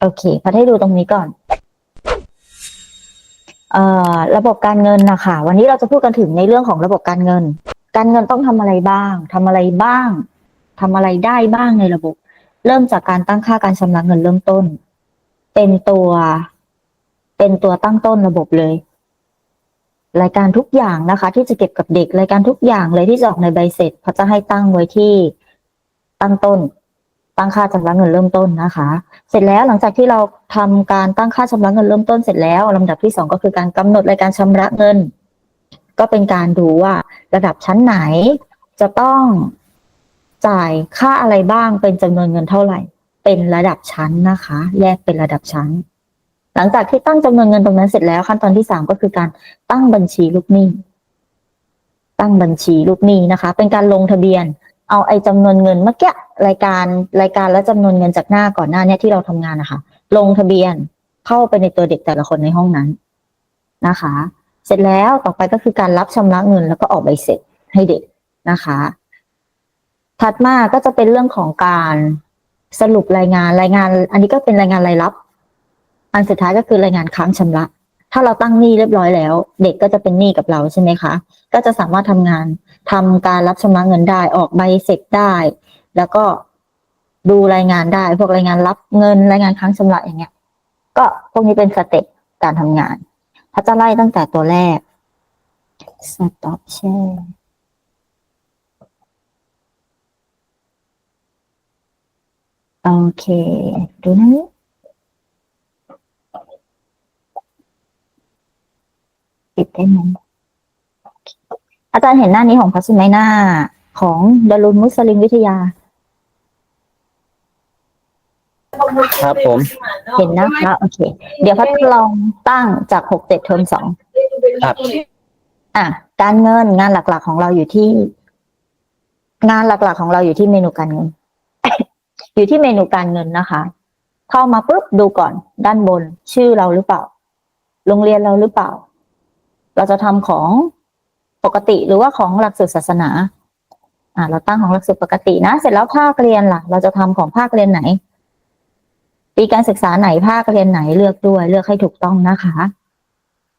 โอเคพัดให้ดูตรงนี้ก่อนเอ่อระบบการเงินนะคะวันนี้เราจะพูดกันถึงในเรื่องของระบบการเงิน การเงินต้องทำอะไรบ้างทำอะไรบ้างทำอะไรได้บ้างในระบบ เริ่มจากการตั้งค่าการชำระเงินเริ่มต้น เป็นตัว เป็นตัวตั้งต้นระบบเลย รายการทุกอย่างนะคะ ที่จะเก็บกับเด็กรายการทุกอย่างเลยที่จะออกในใบเสร็จเขาจะให้ตั้งไว้ที่ตั้งต้น ตั้งค่าชำระเงินเริ่มต้นนะคะ เสร็จแล้วหลังจากที่เราทำการตั้งค่าชำระเงินเริ่มต้นเสร็จแล้วลำดับที่สองก็คือการกำหนดรายการชำระเงิน ก็เป็นการดูว่าระดับชั้นไหนจะต้องจ่ายค่าอะไรบ้างเป็นจำนวนเงินเท่าไหร่ เป็นระดับชั้นนะคะ แยกเป็นระดับชั้น หลังจากที่ตั้งจำนวนเงินตรงนั้นเสร็จแล้วขั้นตอนที่สามก็คือการตั้งบัญชีลูกหนี้ตั้งบัญชีลูกหนี้นะคะ เป็นการลงทะเบียน เอาไอ้จำนวนเงินเมื่อกี้รายการรายการและจำนวนเงินจากหน้าก่อนหน้าเนี้ที่เราทำงานนะคะ ลงทะเบียนเข้าไปในตัวเด็กแต่ละคนในห้องนั้นนะคะ เสร็จแล้วต่อไปก็คือการรับชำระเงินแล้วก็ออกใบเสร็จให้เด็กนะคะ ถัดมาก็จะเป็นเรื่องของการสรุปรายงานรายงาน อันนี้ก็เป็นรายงานรายรับ อันสุดท้ายก็คือรายงานค้างชำระ ถ้าเราตั้งหนี้เรียบร้อยแล้ว เด็กก็จะเป็นหนี้กับเราใช่ไหมคะ ก็จะสามารถทำงานทำการรับชำระเงินได้ออกใบเสร็จได้ แล้วก็ดูรายงานได้ พวกรายงานรับเงินรายงานค้างชำระอย่างเงี้ย ก็พวกนี้เป็นสเต็ปการทำงานถ้าจะไล่ตั้งแต่ตัวแรก stop share โอเค ดูนะ ปิดได้ไหมอาจารย์เห็นหน้านี้ของพัชไหมหน้าของดารุนมุสลิมวิทยา ครับผม เห็นนะคะโอเค เดี๋ยวพัดลองตั้งจากหกเจ็ดเทอมสองครับ อะ การเงินงานหลัก ๆ ของเราอยู่ที่ งานหลัก ๆ ของเราอยู่ที่เมนูการเงิน อยู่ที่เมนูการเงินนะคะ เข้ามาปุ๊บดูก่อนด้านบน ชื่อเราหรือเปล่า โรงเรียนเราหรือเปล่า เราจะทำของปกติหรือว่าของหลักสูตรศาสนา อ่า เราตั้งของหลักสูตรปกตินะ เสร็จแล้วภาคเรียนล่ะ เราจะทำของภาคเรียนไหน ปีการศึกษาไหนภาคเรียนไหนเลือกด้วย เลือกให้ถูกต้องนะคะ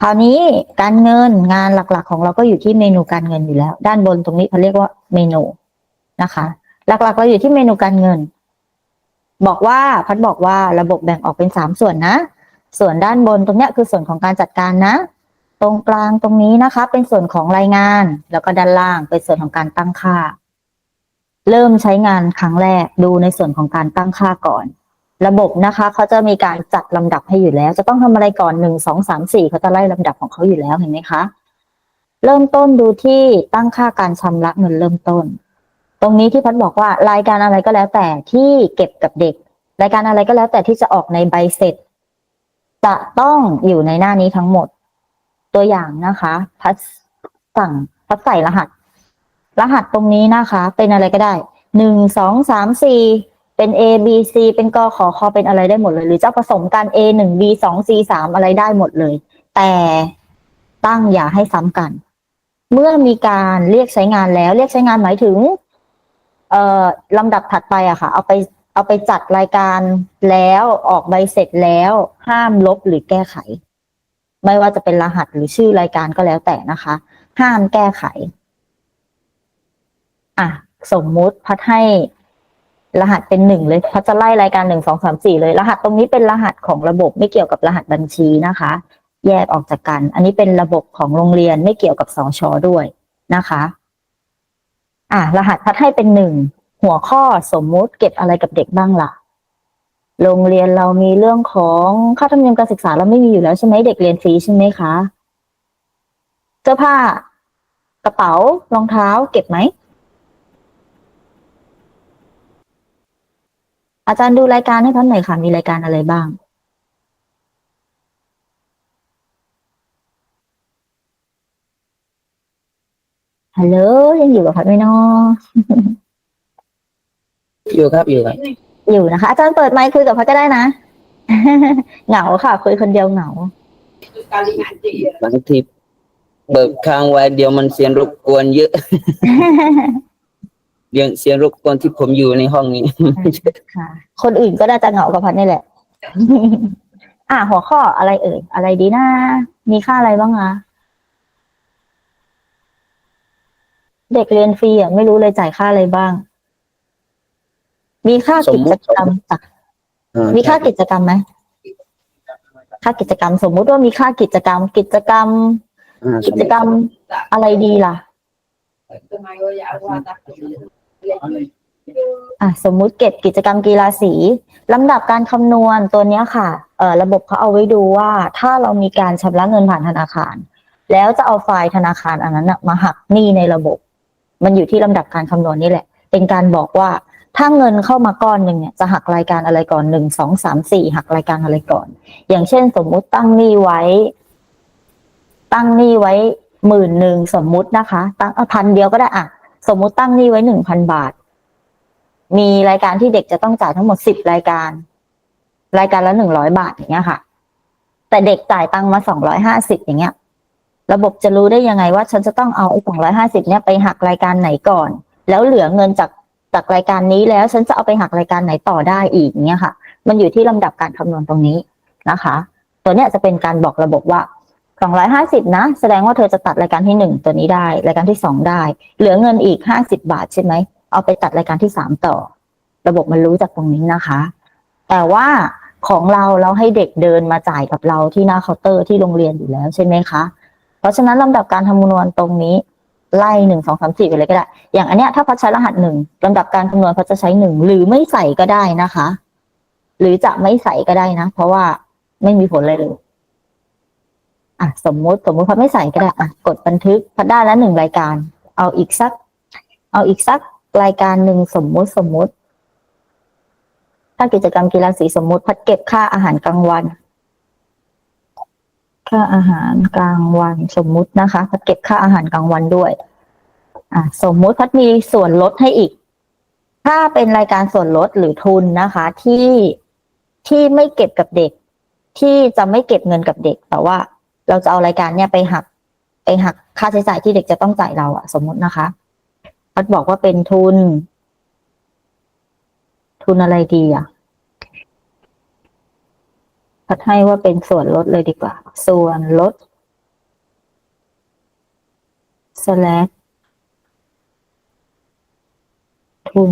คราวนี้การเงินงานหลักๆ ของเราก็อยู่ที่เมนูการเงินอยู่แล้ว ด้านบนตรงนี้เขาเรียกว่าเมนูนะคะ หลักๆ เราอยู่ที่เมนูการเงิน บอกว่าพัดบอกว่าระบบแบ่งออกเป็นสามส่วนนะ ส่วนด้านบนตรงเนี้ยคือส่วนของการจัดการนะ ตรงกลางตรงนี้นะคะ เป็นส่วนของรายงาน แล้วก็ด้านล่างเป็นส่วนของการตั้งค่า เริ่มใช้งานครั้งแรกดูในส่วนของการตั้งค่าก่อน ระบบนะคะเขาจะมีการจัดลำดับให้อยู่แล้ว จะต้องทำอะไรก่อนหนึ่งสองสามสี่เขาจะไล่ลำดับของเขาอยู่แล้วเห็นไหมคะ เริ่มต้นดูที่ตั้งค่าการชำระเงินเริ่มต้น ตรงนี้ที่พัดบอกว่ารายการอะไรก็แล้วแต่ที่เก็บกับเด็ก รายการอะไรก็แล้วแต่ที่จะออกในใบเสร็จจะต้องอยู่ในหน้านี้ทั้งหมด ตัวอย่างนะคะพัดสั่งพัดใส่รหัส รหัสตรงนี้นะคะ เป็นอะไรก็ได้หนึ่งสองสามสี่เป็น A B C เป็นกขอคอเป็นอะไรได้หมดเลย หรือจะผสมกัน A หนึ่ง B สอง C สามอะไรได้หมดเลย แต่ตั้งอย่าให้ซ้ำกัน เมื่อมีการเรียกใช้งานแล้ว เรียกใช้งานหมายถึง เอ่อลำดับถัดไปอะค่ะ เอาไปเอาไปจัดรายการแล้วออกใบเสร็จแล้วห้ามลบหรือแก้ไข ไม่ว่าจะเป็นรหัสหรือชื่อรายการก็แล้วแต่นะคะ ห้ามแก้ไข อะ สมมุติพัดให้รหัสเป็นหนึ่งเลยพัดจะไล่รายการหนึ่งสองสามสี่เลย รหัสตรงนี้เป็นรหัสของระบบไม่เกี่ยวกับรหัสบัญชีนะคะ แยกออกจากกัน อันนี้เป็นระบบของโรงเรียนไม่เกี่ยวกับสอชอด้วยนะคะ อะรหัสพัดให้เป็นหนึ่งหัวข้อสมมุติเก็บอะไรกับเด็กบ้างล่ะ โรงเรียนเรามีเรื่องของค่าธรรมเนียมการศึกษาเราไม่มีอยู่แล้วใช่ไหมเด็กเรียนฟรีใช่ไหมคะเสื้อผ้ากระเป๋ารองเท้า เก็บไหม อาจารย์ดูรายการให้ท่านหน่อยค่ะ มีรายการอะไรบ้าง ฮัลโหลยังอยู่กับพัดไหมเนาะอยู่ครับอยู่ครับ อยู่นะคะ อาจารย์เปิดไมค์คุยกับพัดก็ได้นะ เหงาค่ะ คุยคนเดียวเหงาบางทีเบิกค้างไว้เดี๋ยวมันเสียงรบกวนเยอะเรื่องเสียงรบกวนที่ผมอยู่ในห้องนี้ค่ะ คนอื่นก็น่าจะเหงากับพัดนี่แหละ อะหัวข้ออะไรเอ่ยอะไรดีนะมีค่าอะไรบ้างคะเด็กเรียนฟรีอะไม่รู้เลยจ่ายค่าอะไรบ้าง มีค่ากิจกรรมอะอ่ามีค่ากิจกรรมไหมค่ากิจกรรม สมมุติว่ามีค่ากิจกรรม กิจกรรมอ่ากิจกรรมอะไรดีล่ะอะสมมุติเก็บกิจกรรมกีฬาสีลำดับการคำนวณตัวเนี้ยค่ะเอ่อระบบเขาเอาไว้ดูว่า ถ้าเรามีการชำระเงินผ่านธนาคาร แล้วจะเอาไฟล์ธนาคารอันนั้นนะมาหักหนี้ในระบบ มันอยู่ที่ลำดับการคำนวณนี่แหละ เป็นการบอกว่า ถ้าเงินเข้ามาก้อนหนึ่งเนี่ยจะหักรายการอะไรก่อนหนึ่งสองสามสี่หักรายการอะไรก่อน อย่างเช่น สมมุติตั้งหนี้ไว้ ตั้งหนี้ไว้หมื่นหนึ่งสมมุตินะคะ ตั้งพันเดียวก็ได้อะสมมุติตั้งหนี้ไว้หนึ่งพันบาท มีรายการที่เด็กจะต้องจ่ายทั้งหมดสิบรายการ รายการละหนึ่งร้อยบาทอย่างเงี้ยค่ะ แต่เด็กจ่ายตังค์มาสองร้อยห้าสิบอย่างเงี้ย ระบบจะรู้ได้ยังไงว่า ฉันจะต้องเอาไอ้สองร้อยห้าสิบเนี้ยไปหักรายการไหนก่อน แล้วเหลือเงินจาก จากรายการนี้แล้วฉันจะเอาไปหักรายการไหนต่อได้อีกเงี้ยค่ะ มันอยู่ที่ลำดับการคำนวณตรงนี้นะคะ ตัวเนี้ยจะเป็นการบอกระบบว่าสองร้อยห้าสิบนะ แสดงว่าเธอจะตัดรายการที่หนึ่งตัวนี้ได้ รายการที่สองได้ เหลือเงินอีกห้าสิบาทใช่ไหม เอาไปตัดรายการที่สามต่อ ระบบมันรู้จากตรงนี้นะคะ แต่ว่าของเราเราให้เด็กเดินมาจ่ายกับเราที่หน้าเคาน์เตอร์ที่โรงเรียนอยู่แล้วใช่ไหมคะ เพราะฉะนั้นลำดับการคำนวณตรงนี้ ไล่หนึ่งสองสามสี่ไปเลยก็ได้ อย่างอันเนี้ยถ้าพัดใช้รหัสหนึ่งลำดับการคำนวณพัดจะใช้หนึ่งหรือไม่ใส่ก็ได้นะคะ หรือจะไม่ใส่ก็ได้นะ เพราะว่าไม่มีผลอะไรเลยอะสมมติสมมติพัดไม่ใส่ก็ได้อะกดบันทึกพัดได้แล้วหนึ่งรายการ เอาอีกสัก เอาอีกสักรายการหนึ่งสมมติสมมติ ถ้ากิจกรรมกีฬาสีสมมติ พัดเก็บค่าอาหารกลางวัน ค่าอาหารกลางวันสมมุตินะคะพัดเก็บค่าอาหารกลางวันด้วย อะสมมุติพัดมีส่วนลดให้อีก ถ้าเป็นรายการส่วนลดหรือทุนนะคะ ที่ที่ไม่เก็บกับเด็ก ที่จะไม่เก็บเงินกับเด็ก แต่ว่า เราจะเอารายการเนี้ยไปหัก ไปหักค่าใช้จ่ายที่เด็กจะต้องจ่ายเราอะสมมุตินะคะพัดบอกว่าเป็นทุน ทุนอะไรดีอะ พัดให้ว่าเป็นส่วนลดเลยดีกว่า ส่วนลด slash ทุน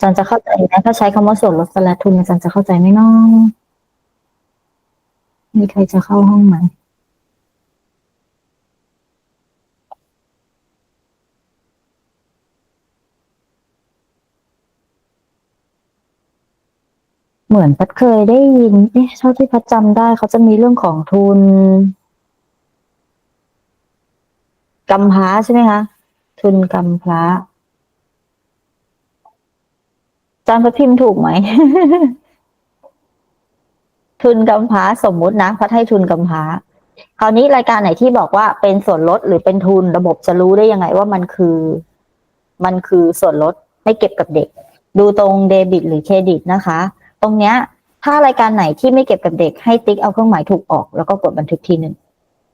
จันจะเข้าใจไหมถ้าใช้คำว่าส่วนลด slash ทุนจันจะเข้าใจไหมน้องมีใครจะเข้าห้องไหม เหมือนพัดเคยได้ยินเอ๊ะเท่าที่พัดจำได้เขาจะมีเรื่องของทุนกำพร้าใช่ไหมคะทุนกำพร้าจารย์พัดพิมพ์ถูกไหม ทุนกำพร้าสมมุตินะพัดให้ทุนกำพร้าคราวนี้รายการไหนที่บอกว่าเป็นส่วนลดหรือเป็นทุนระบบจะรู้ได้ยังไงว่ามันคือ มันคือส่วนลดไม่เก็บกับเด็ก ดูตรงเดบิตหรือเครดิตนะคะ ตรงเนี้ย ถ้ารายการไหนที่ไม่เก็บกับเด็กให้ติ๊กเอาเครื่องหมายถูกออก แล้วก็กดบันทึกทีหนึ่ง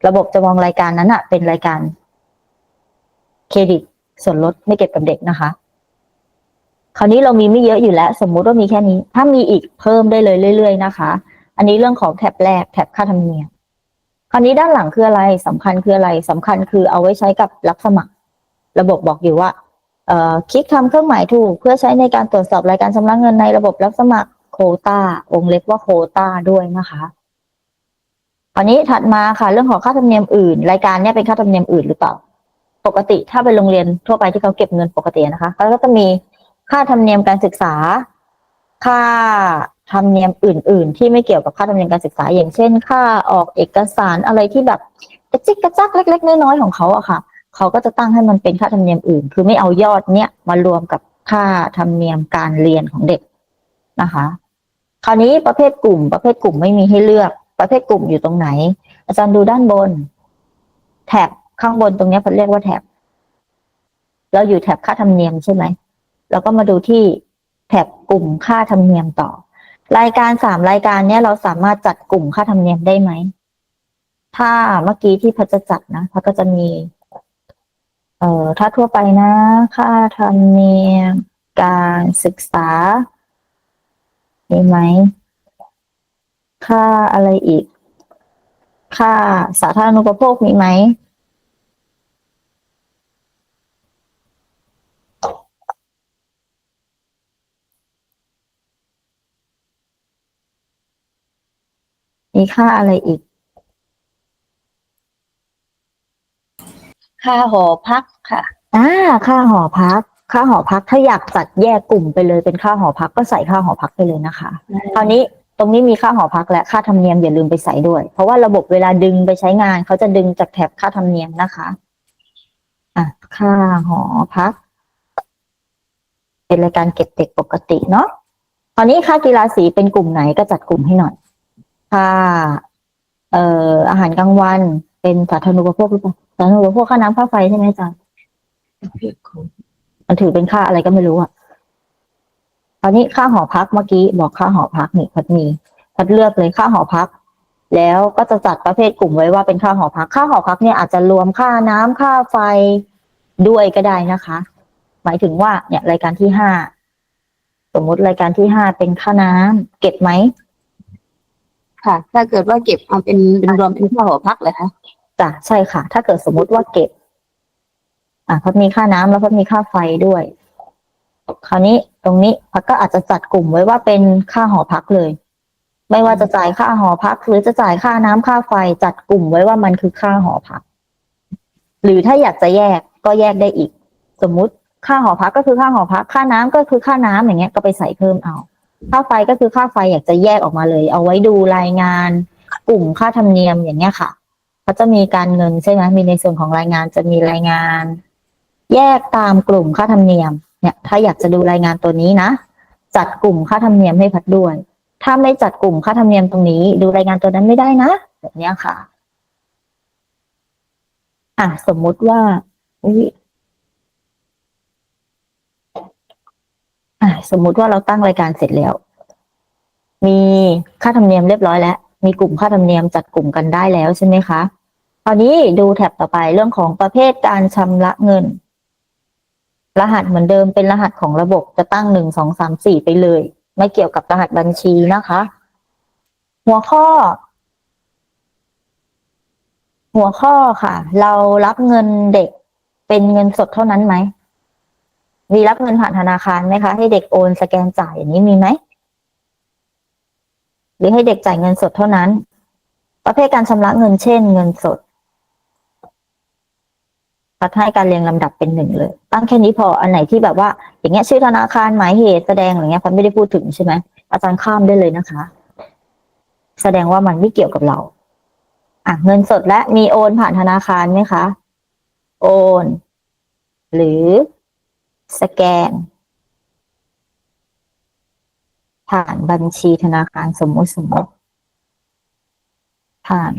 ระบบจะมองรายการนั้นอะเป็นรายการเครดิตส่วนลดไม่เก็บกับเด็กนะคะ คราวนี้เรามีไม่เยอะอยู่แล้ว สมมุติว่ามีแค่นี้ ถ้ามีอีกเพิ่มได้เลยเรื่อย ๆ นะคะ อันนี้เรื่องของแท็บแรกแท็บค่าธรรมเนียมคราวนี้ด้านหลังคืออะไรสำคัญคืออะไรสำคัญคือเอาไว้ใช้กับรับสมัคร ระบบบอกอยู่ว่าคลิกทำเครื่องหมายถูก เพื่อใช้ในการตรวจสอบรายการชำระเงินในระบบรับสมัคร โควตาวงเล็บว่าโควตาด้วยนะคะอันนี้ถัดมาค่ะ เรื่องของค่าธรรมเนียมอื่น รายการเนี้ยเป็นค่าธรรมเนียมอื่นหรือเปล่า ปกติถ้าเป็นโรงเรียนทั่วไปที่เขาเก็บเงินปกตินะคะเขาก็จะมีค่าธรรมเนียมการศึกษา ค่าธรรมเนียมอื่น ๆ ที่ไม่เกี่ยวกับค่าธรรมเนียมการศึกษา อย่างเช่น ค่าออกเอกสารอะไรที่แบบกระจิกกระจักเล็ก ๆ น้อยๆของเขาอะค่ะ เขาก็จะตั้งให้มันเป็นค่าธรรมเนียมอื่น คือไม่เอายอดเนี้ยมารวมกับค่าธรรมเนียมการเรียนของเด็กนะคะ คราวนี้ประเภทกลุ่ม ประเภทกลุ่มไม่มีให้เลือก ประเภทกลุ่มอยู่ตรงไหน อาจารย์ดูด้านบนแถบข้างบนตรงนี้เขาเรียกว่าแถบเราอยู่แถบค่าธรรมเนียมใช่ไหมแล้วก็มาดูที่แถบกลุ่มค่าธรรมเนียมต่อ รายการสามรายการเนี้ยเราสามารถจัดกลุ่มค่าธรรมเนียมได้ไหม ถ้าเมื่อกี้ที่พัชจัดนะพัชก็จะมี เอ่อถ้าทั่วไปนะ ค่าธรรมเนียมการศึกษา มีไหม ค่าอะไรอีก ค่าสาธารณูปโภคมีไหม มีค่าอะไรอีก ค่าหอพักค่ะ อ่า ค่าหอพัก ค่าหอพักถ้าอยากจัดแยกกลุ่มไปเลยเป็นค่าหอพักก็ใส่ค่าหอพักไปเลยนะคะคราวนี้ตรงนี้มีค่าหอพักและค่าธรรมเนียมอย่าลืมไปใส่ด้วย เพราะว่าระบบเวลาดึงไปใช้งานเขาจะดึงจากแถบค่าธรรมเนียมนะคะอะค่าหอพัก เป็นรายการเก็บเด็กปกติเนาะคราวนี้ค่ากีฬาสีเป็นกลุ่มไหนก็จัดกลุ่มให้หน่อยค่าเอ่ออาหารกลางวันเป็นสาธารณูปโภคหรือเปล่าสาธารณูปโภคค่าน้ำค่าไฟใช่ไหมอาจารย์ มันถือเป็นค่าอะไรก็ไม่รู้อะคราวนี้ค่าหอพักเมื่อกี้บอกค่าหอพักนี่พัดมีพัดเลือกเลยค่าหอพัก แล้วก็จะจัดประเภทกลุ่มไว้ว่าเป็นค่าหอพัก ค่าหอพักเนี่ยอาจจะรวมค่าน้ำค่าไฟด้วยก็ได้นะคะ หมายถึงว่าเนี่ยรายการที่ห้าสมมุติรายการที่ห้าเป็นค่าน้ำเก็บไหมค่ะ ถ้าเกิดว่าเก็บเอาเป็นเป็นรวมเป็นค่าหอพักเลยคะจ้ะใช่ค่ะ ถ้าเกิดสมมุติว่าเก็บ อะพัดมีค่าน้ำแล้วพัดมีค่าไฟด้วย คราวนี้ตรงนี้พัดก็อาจจะจัดกลุ่มไว้ว่าเป็นค่าหอพักเลย ไม่ว่าจะจ่ายค่าหอพัก หรือจะจ่ายค่าน้ำค่าไฟจัดกลุ่มไว้ว่ามันคือค่าหอพัก หรือถ้าอยากจะแยกก็แยกได้อีก สมมุติค่าหอพักก็คือค่าหอพัก ค่าน้ำก็คือค่าน้ำอย่างเงี้ยก็ไปใส่เพิ่มเอา ค่าไฟก็คือค่าไฟอยากจะแยกออกมาเลย เอาไว้ดูรายงาน กลุ่มค่าธรรมเนียมอย่างเงี้ยค่ะเขาจะมีการเงินใช่ไหมมีในส่วนของรายงานจะมีรายงาน แยกตามกลุ่มค่าธรรมเนียม เนี่ย ถ้าอยากจะดูรายงานตัวนี้นะ จัดกลุ่มค่าธรรมเนียมให้พัดด้วย ถ้าไม่จัดกลุ่มค่าธรรมเนียมตรงนี้ ดูรายงานตัวนั้นไม่ได้นะแบบนี้ค่ะ อะสมมุติว่าอุ๊ยอะสมมุติว่าเราตั้งรายการเสร็จแล้ว มีค่าธรรมเนียมเรียบร้อยแล้ว มีกลุ่มค่าธรรมเนียมจัดกลุ่มกันได้แล้วใช่ไหมคะคราวนี้ดูแท็บต่อไปเรื่องของประเภทการชำระเงิน รหัสเหมือนเดิมเป็นรหัสของระบบจะตั้งหนึ่งสองสามสี่ไปเลย ไม่เกี่ยวกับรหัสบัญชีนะคะ หัวข้อ หัวข้อค่ะ เรารับเงินเด็กเป็นเงินสดเท่านั้นไหมมีรับเงินผ่านธนาคารไหมคะ ให้เด็กโอนสแกนจ่ายอย่างนี้มีไหมหรือให้เด็กจ่ายเงินสดเท่านั้น ประเภทการชำระเงินเช่น เงินสด พัดให้การเรียงลำดับเป็นหนึ่งเลย ตั้งแค่นี้พออันไหนที่แบบว่า อย่างเงี้ยชื่อธนาคารหมายเหตุแสดงอะไรเงี้ยพัดไม่ได้พูดถึงใช่ไหมอาจารย์ข้ามได้เลยนะคะ แสดงว่ามันไม่เกี่ยวกับเรา อะเงินสดและมีโอนผ่านธนาคารไหมคะ โอน หรือสแกน ผ่านบัญชีธนาคารสมมติสมมติผ่าน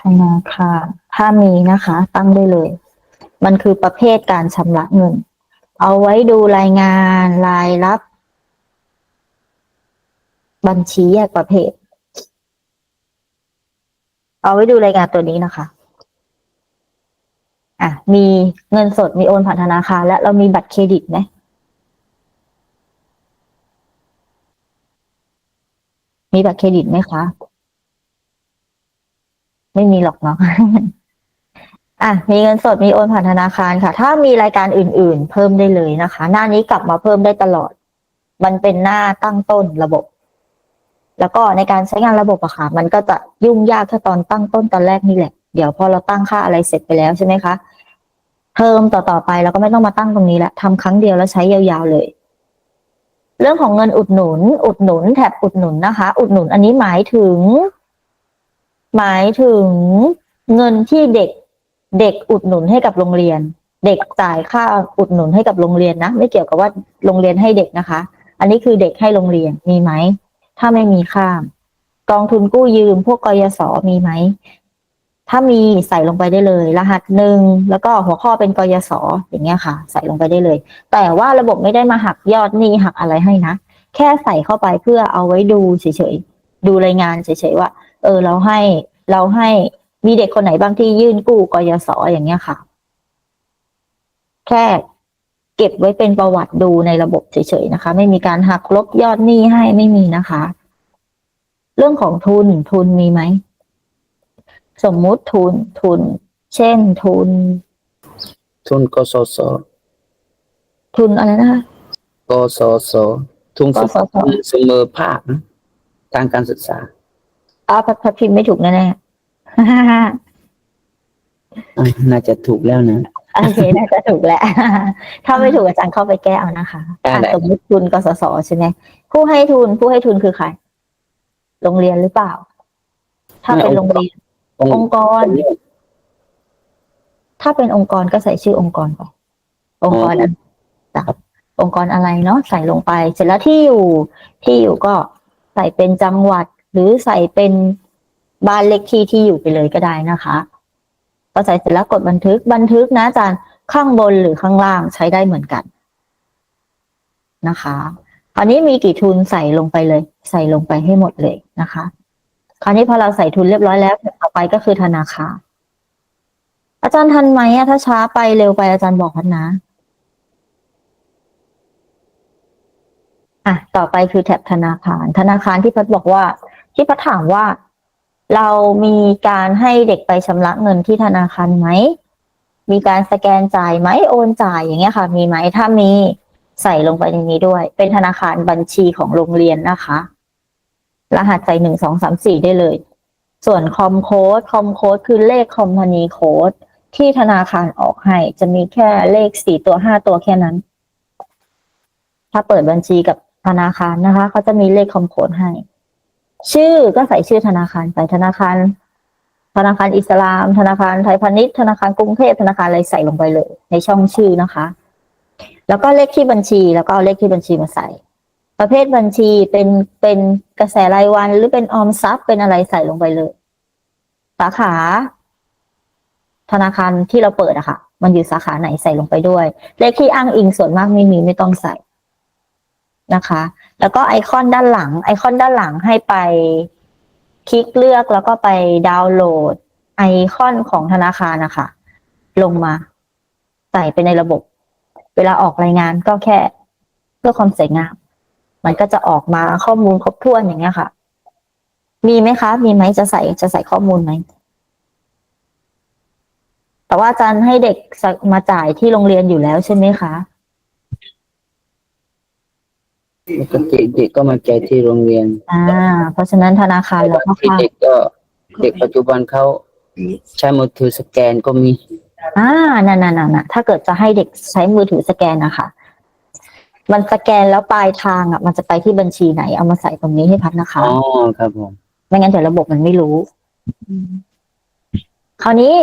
ธนาคารถ้ามีนะคะ ตั้งได้เลย มันคือประเภทการชำระเงิน เอาไว้ดูรายงานรายรับ บัญชีแยกประเภท เอาไว้ดูรายงานตัวนี้นะคะอะมีเงินสดมีโอนผ่านธนาคารและเรามีบัตรเครดิตไหมมีบัตรเครดิตไหมคะ ไม่มีหรอกเนาะ อะมีเงินสดมีโอนผ่านธนาคารค่ะ ถ้ามีรายการอื่น ๆ เพิ่มได้เลยนะคะ หน้านี้กลับมาเพิ่มได้ตลอด มันเป็นหน้าตั้งต้นระบบ แล้วก็ในการใช้งานระบบอะค่ะ มันก็จะยุ่งยากแค่ตอนตั้งต้นตอนแรกนี่แหละ เดี๋ยวพอเราตั้งค่าอะไรเสร็จไปแล้วใช่ไหมคะเทอมต่อๆไปเราก็ไม่ต้องมาตั้งตรงนี้ละทำครั้งเดียวแล้วใช้ยาวๆเลย เรื่องของเงินอุดหนุน อุดหนุน แถบอุดหนุนนะคะ อุดหนุนอันนี้หมายถึง หมายถึงเงินที่เด็ก เด็กอุดหนุนให้กับโรงเรียน เด็กจ่ายค่าอุดหนุนให้กับโรงเรียนนะ ไม่เกี่ยวกับว่าโรงเรียนให้เด็กนะคะ อันนี้คือเด็กให้โรงเรียนมีไหม ถ้าไม่มีข้าม กองทุนกู้ยืม พวกกยศมีไหม ถ้ามีใส่ลงไปได้เลย รหัสหนึ่งแล้วก็หัวข้อเป็นกยศอย่างเงี้ยค่ะ ใส่ลงไปได้เลย แต่ว่าระบบไม่ได้มาหักยอดหนี้หักอะไรให้นะแค่ใส่เข้าไปเพื่อเอาไว้ดูเฉยๆดูรายงานเฉยๆว่า เออเราให้เราให้ มีเด็กคนไหนบ้างที่ยื่นกู้กยศอย่างเงี้ยค่ะ แค่เก็บไว้เป็นประวัติดูในระบบเฉยๆนะคะ ไม่มีการหักลบยอดหนี้ให้ไม่มีนะคะ เรื่องของทุนทุนมีไหม สมมุติทุนทุน เช่นทุน ทุนกสศทุนอะไรนะคะกสศทุนกสศเสมอภาคนะทางการศึกษาอ้าวพัดพัดพิมพ์ไม่ถูกแน่ๆ อะน่าจะถูกแล้วนะ โอเคน่าจะถูกแหละถ้าไม่ถูกอาจารย์เข้าไปแก้เอานะคะได้อะได้ สมมติทุนกสศใช่ไหมผู้ให้ทุนผู้ให้ทุนคือใครโรงเรียนหรือเปล่า ถ้าเป็นโรงเรียนององค์กร ถ้าเป็นองค์กรก็ใส่ชื่อองค์กรไปองค์กรอันจ้ะองค์กรอะไรเนาะใส่ลงไป เสร็จแล้วที่อยู่ที่อยู่ก็ใส่เป็นจังหวัดหรือใส่เป็น บ้านเลขที่ที่อยู่ไปเลยก็ได้นะคะพอใส่เสร็จแล้วกดบันทึกบันทึกนะอาจารย์ข้างบนหรือข้างล่างใช้ได้เหมือนกันนะคะคราวนี้มีกี่ทุนใส่ลงไปเลย ใส่ลงไปให้หมดเลยนะคะ คราวนี้พอเราใส่ทุนเรียบร้อยแล้วต่อไปก็คือธนาคารอาจารย์ทันไหมอะถ้าช้าไปเร็วไปอาจารย์บอกพันนะอะต่อไปคือแท็บธนาคาร ธนาคารที่พัดบอกว่า ที่พัดถามว่า เรามีการให้เด็กไปชำระเงินที่ธนาคารไหม มีการสแกนจ่ายไหมโอนจ่ายอย่างเงี้ยค่ะ มีไหมถ้ามีใส่ลงไปในนี้ด้วย เป็นธนาคารบัญชีของโรงเรียนนะคะ รหัสใส่หนึ่งสองสามสี่ได้เลย ส่วนคอมโค้ดคอมโค้ดคือเลขคอมพานีโค้ดที่ธนาคารออกให้ จะมีแค่เลขสี่ตัวห้าตัวแค่นั้น ถ้าเปิดบัญชีกับธนาคารนะคะเขาจะมีเลขคอมโค้ดให้ ชื่อก็ใส่ชื่อธนาคารไปธนาคาร ธนาคารอิสลาม ธนาคารไทยพาณิชย์ธนาคารกรุงเทพธนาคารอะไรใส่ลงไปเลย ในช่องชื่อนะคะ แล้วก็เลขที่บัญชีแล้วก็เอาเลขที่บัญชีมาใส่ ประเภทบัญชีเป็นเป็นกระแสรายวันหรือเป็นออมทรัพย์เป็นอะไรใส่ลงไปเลยสาขา ธนาคารที่เราเปิดอะค่ะ มันอยู่สาขาไหนใส่ลงไปด้วย เลขที่อ้างอิงส่วนมากไม่มีไม่ต้องใส่ นะคะ แล้วก็ไอคอนด้านหลัง ไอคอนด้านหลังให้ไปคลิกเลือกแล้วก็ไปดาวน์โหลด ไอคอนของธนาคารนะคะ ลงมา ใส่ไปในระบบ เวลาออกรายงานก็แค่เพื่อความสวยงาม มันก็จะออกมาข้อมูลครบถ้วนอย่างเงี้ยค่ะ มีไหมคะ มีไหมจะใส่จะใส่ข้อมูลไหมแต่ว่าอาจารย์ให้เด็กมาจ่ายที่โรงเรียนอยู่แล้วใช่ไหมคะ ปกติเด็กก็มาใจายที่โรงเรียนอ่า เพราะฉะนั้นธนาคารเราก็ที่ค่ะเด็กก็เด็กปัจจุบันเขาใช้มือถือสแกนก็มีอ่านั่นนั่นนั่นถ้าเกิดจะให้เด็กใช้มือถือสแกนนะคะมันสแกนแล้วปลายทางอะ มันจะไปที่บัญชีไหน เอามาใส่ตรงนี้ให้พัดนะคะ อ๋อครับผมไม่งั้นเดี๋ยวระบบมันไม่รู้ คราวนี้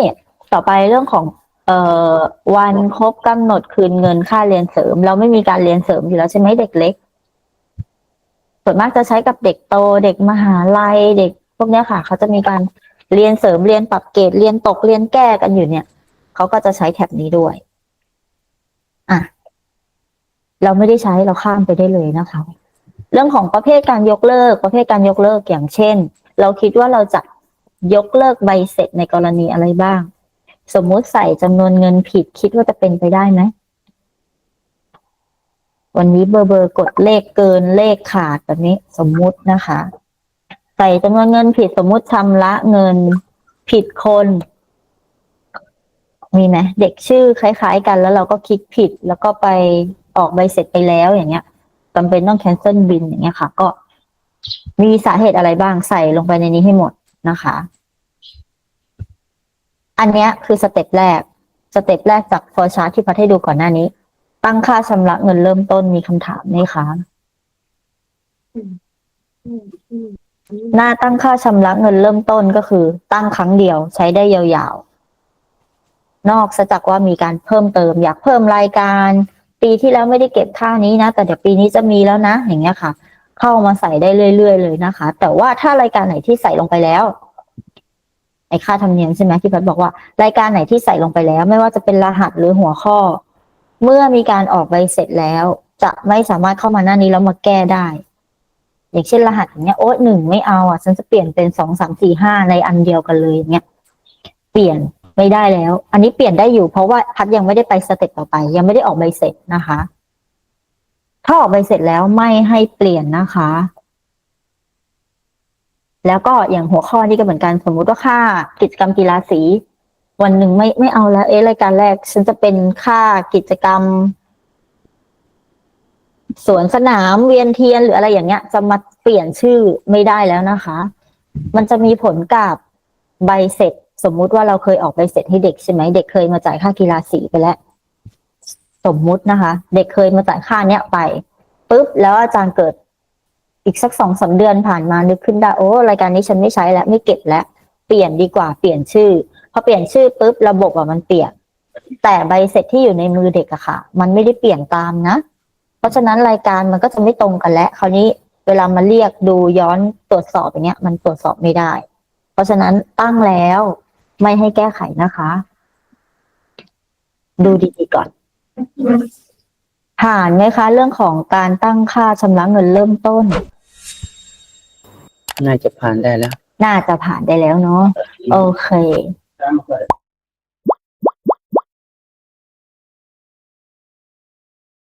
ต่อไปเรื่องของ เอ่อวันครบกำหนดคืนเงินค่าเรียนเสริม เราไม่มีการเรียนเสริมอยู่แล้วใช่ไหมเด็กเล็ก ส่วนมากจะใช้กับเด็กโตเด็กมหาลัยเด็กพวกเนี้ยค่ะ เขาจะมีการเรียนเสริมเรียนปรับเกรดเรียนตกเรียนแก้กันอยู่เนี่ย เขาก็จะใช้แท็บนี้ด้วยอะเราไม่ได้ใช้เราข้ามไปได้เลยนะคะ เรื่องของประเภทการยกเลิก ประเภทการยกเลิกอย่างเช่น เราคิดว่าเราจะยกเลิกใบเสร็จในกรณีอะไรบ้าง สมมุติใส่จำนวนเงินผิดคิดว่าจะเป็นไปได้ไหม วันนี้เบอร์เบอร์กดเลขเกินเลขขาดแบบนี้สมมุตินะคะ ใส่จำนวนเงินผิดสมมุติชำระเงินผิดคน มีไหมเด็กชื่อคล้าย ๆ กันแล้วเราก็คลิกผิด แล้วก็ไปออกใบเสร็จไปแล้วอย่างเงี้ยจำเป็นต้อง cancel bill อย่างเงี้ยค่ะ ก็มีสาเหตุอะไรบ้างใส่ลงไปในนี้ให้หมดนะคะ อันเนี้ยคือสเต็ปแรก สเต็ปแรกจากฟอร์ชาร์ที่พัดให้ดูก่อนหน้านี้ ตั้งค่าชำระเงินเริ่มต้นมีคำถามไหมคะหน้าตั้งค่าชำระเงินเริ่มต้นก็คือ ตั้งครั้งเดียวใช้ได้ยาวๆ นอกจากว่ามีการเพิ่มเติม อยากเพิ่มรายการ ปีที่แล้วไม่ได้เก็บค่านี้นะ แต่เดี๋ยวปีนี้จะมีแล้วนะ อย่างเงี้ยค่ะ เข้ามาใส่ได้เรื่อยๆเลยนะคะ แต่ว่าถ้ารายการไหนที่ใส่ลงไปแล้วไอ้ค่าธรรมเนียมใช่ไหมที่พัดบอกว่า รายการไหนที่ใส่ลงไปแล้ว ไม่ว่าจะเป็นรหัสหรือหัวข้อ เมื่อมีการออกใบเสร็จแล้ว จะไม่สามารถเข้ามาหน้านี้แล้วมาแก้ได้ อย่างเช่นรหัสอย่างเงี้ยโอ๊ตหนึ่งไม่เอาอะฉันจะเปลี่ยนเป็นสองสามสี่ห้าในอันเดียวกันเลยอย่างเงี้ยเปลี่ยนไม่ได้แล้ว อันนี้เปลี่ยนได้อยู่เพราะว่าพัดยังไม่ได้ไปสเต็ปต่อไป ยังไม่ได้ออกใบเสร็จนะคะ ถ้าออกใบเสร็จแล้วไม่ให้เปลี่ยนนะคะ แล้วก็อย่างหัวข้อนี่ก็เหมือนกันสมมุติว่าค่ากิจกรรมกีฬาสี วันหนึ่งไม่ไม่เอาแล้ว เอ๊ะรายการแรก ฉันจะเป็นค่ากิจกรรม สวนสนามเวียนเทียนหรืออะไรอย่างเงี้ย จะมาเปลี่ยนชื่อไม่ได้แล้วนะคะ มันจะมีผลกับใบเสร็จ สมมุติว่าเราเคยออกใบเสร็จให้เด็กใช่ไหมเด็กเคยมาจ่ายค่ากีฬาสีไปแล้วสมมุตินะคะ เด็กเคยมาจ่ายค่าเนี้ยไปปุ๊บแล้วอาจารย์เกิดอีกสักสองสามเดือนผ่านมานึกขึ้นได้โอ้รายการนี้ฉันไม่ใช้แล้วไม่เก็บแล้ว เปลี่ยนดีกว่าเปลี่ยนชื่อ พอเปลี่ยนชื่อปุ๊บระบบอะมันเปลี่ยน แต่ใบเสร็จที่อยู่ในมือเด็กอะค่ะ มันไม่ได้เปลี่ยนตามนะ เพราะฉะนั้นรายการมันก็จะไม่ตรงกันแล้วคราวนี้เวลามาเรียกดูย้อนตรวจสอบอย่างเงี้ย มันตรวจสอบไม่ได้ เพราะฉะนั้นตั้งแล้วไม่ให้แก้ไขนะคะ ดูดีๆก่อน ผ่านไหมคะ เรื่องของการตั้งค่าชำระเงินเริ่มต้น น่าจะผ่านได้แล้ว น่าจะผ่านได้แล้วเนาะโอเค Democratic